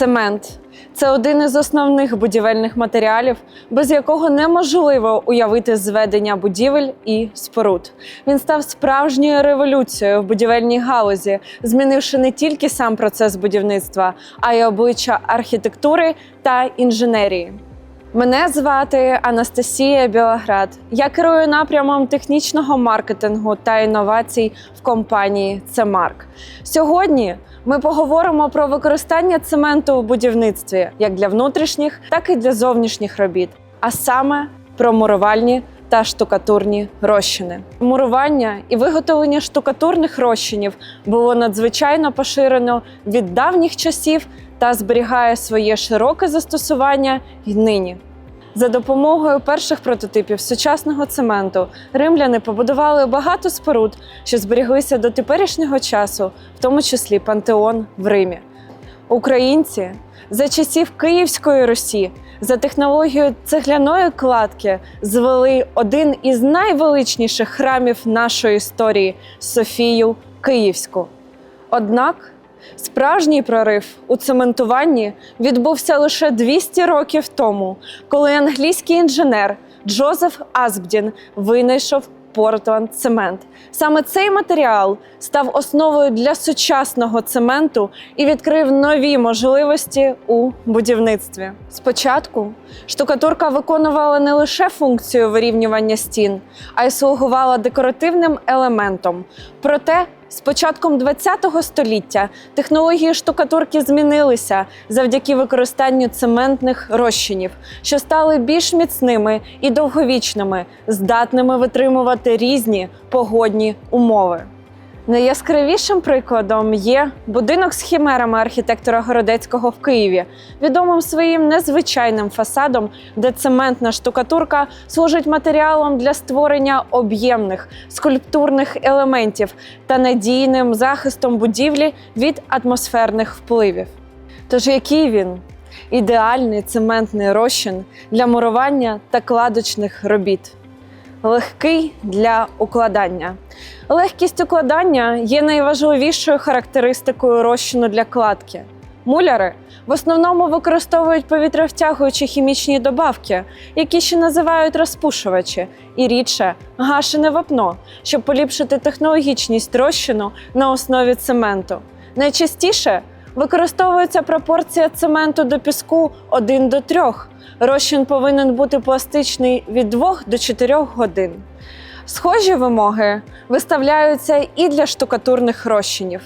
Цемент це один із основних будівельних матеріалів, без якого неможливо уявити зведення будівель і споруд. Він став справжньою революцією в будівельній галузі, змінивши не тільки сам процес будівництва, а й обличчя архітектури та інженерії. Мене звати Анастасія Білоград. Я керую напрямом технічного маркетингу та інновацій в компанії Цемарк. Сьогодні ми поговоримо про використання цементу у будівництві як для внутрішніх, так і для зовнішніх робіт, а саме про мурувальні та штукатурні розчини. Мурування і виготовлення штукатурних розчинів було надзвичайно поширено від давніх часів та зберігає своє широке застосування й нині. За допомогою перших прототипів сучасного цементу римляни побудували багато споруд, що зберіглися до теперішнього часу, в тому числі пантеон в Римі. Українці за часів Київської Русі за технологією цегляної кладки звели один із найвеличніших храмів нашої історії Софію Київську. Однак Справжній прорив у цементуванні відбувся лише 200 років тому, коли англійський інженер Джозеф Асбдін винайшов Портланд цемент. Саме цей матеріал став основою для сучасного цементу і відкрив нові можливості у будівництві. Спочатку штукатурка виконувала не лише функцію вирівнювання стін, а й слугувала декоративним елементом. Проте з початком ХХ століття технології штукатурки змінилися завдяки використанню цементних розчинів, що стали більш міцними і довговічними, здатними витримувати різні погодні умови. Найяскравішим прикладом є будинок з хімерами архітектора Городецького в Києві, відомим своїм незвичайним фасадом, де цементна штукатурка служить матеріалом для створення об'ємних скульптурних елементів та надійним захистом будівлі від атмосферних впливів. Тож який він? Ідеальний цементний розчин для мурування та кладочних робіт легкий для укладання. Легкість укладання є найважливішою характеристикою розчину для кладки. Муляри в основному використовують повітрявтягуючі хімічні добавки, які ще називають розпушувачі, і рідше гашене вапно, щоб поліпшити технологічність розчину на основі цементу. Найчастіше використовується пропорція цементу до піску 1 до 3. Розчин повинен бути пластичний від 2 до 4 годин. Схожі вимоги виставляються і для штукатурних розчинів.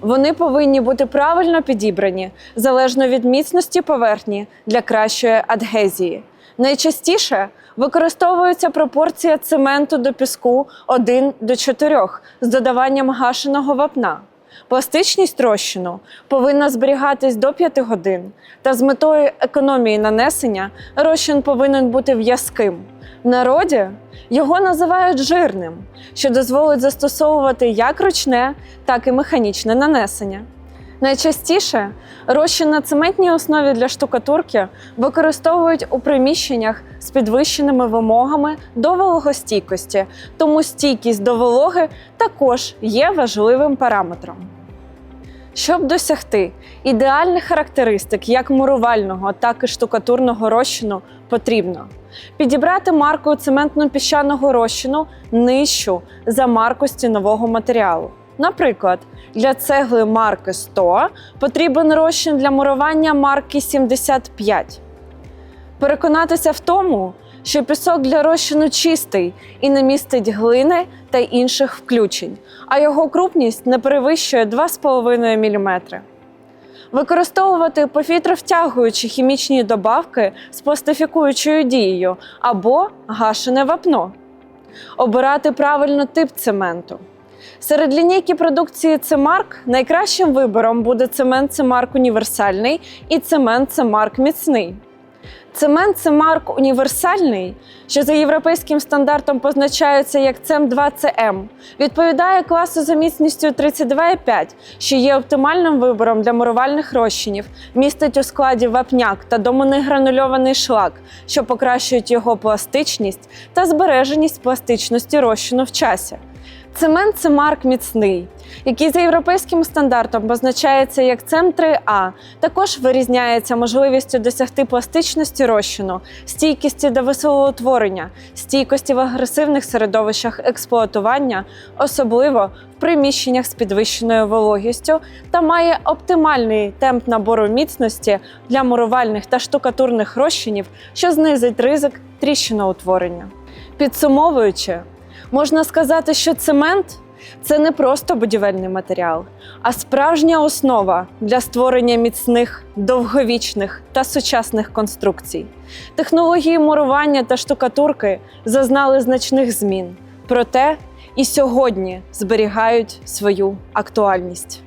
Вони повинні бути правильно підібрані залежно від міцності поверхні для кращої адгезії. Найчастіше використовується пропорція цементу до піску 1 до 4 з додаванням гашеного вапна. Пластичність розчину повинна зберігатись до 5 годин, та з метою економії нанесення розчин повинен бути в'язким. В народі його називають жирним, що дозволить застосовувати як ручне, так і механічне нанесення. Найчастіше розчин на цементній основі для штукатурки використовують у приміщеннях з підвищеними вимогами до вологостійкості, тому стійкість до вологи також є важливим параметром. Щоб досягти ідеальних характеристик як мурувального, так і штукатурного розчину, потрібно підібрати марку цементно-піщаного розчину нижчу за марку стінового матеріалу. Наприклад, для цегли марки 100 потрібен розчин для мурування марки 75. Переконатися в тому, що пісок для розчину чистий і не містить глини та інших включень, а його крупність не перевищує 2,5 мм. Використовувати повітровтягуючі хімічні добавки з пластифікуючою дією або гашене вапно. Обирати правильно тип цементу. Серед лінійки продукції Цемарк найкращим вибором буде цемент Цемарк універсальний і цемент Цемарк міцний. Цемент Цемарк універсальний, що за європейським стандартом позначається як цем 2 cm відповідає класу за міцністю 32,5, що є оптимальним вибором для мурувальних розчинів, містить у складі вапняк та домоний гранульований шлак, що покращують його пластичність та збереженість пластичності розчину в часі. Цемент це марк міцний, який за європейським стандартом позначається як цем 3А. Також вирізняється можливістю досягти пластичності розчину, стійкості до веселоутворення, стійкості в агресивних середовищах експлуатування, особливо в приміщеннях з підвищеною вологістю, та має оптимальний темп набору міцності для мурувальних та штукатурних розчинів, що знизить ризик тріщиноутворення. Підсумовуючи, можна сказати, що цемент це не просто будівельний матеріал, а справжня основа для створення міцних, довговічних та сучасних конструкцій. Технології мурування та штукатурки зазнали значних змін, проте і сьогодні зберігають свою актуальність.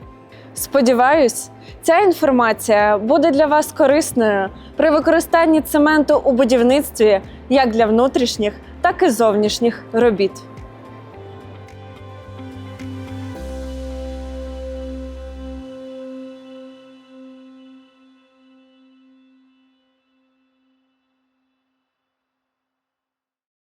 Сподіваюсь, ця інформація буде для вас корисною при використанні цементу у будівництві як для внутрішніх, так і зовнішніх робіт.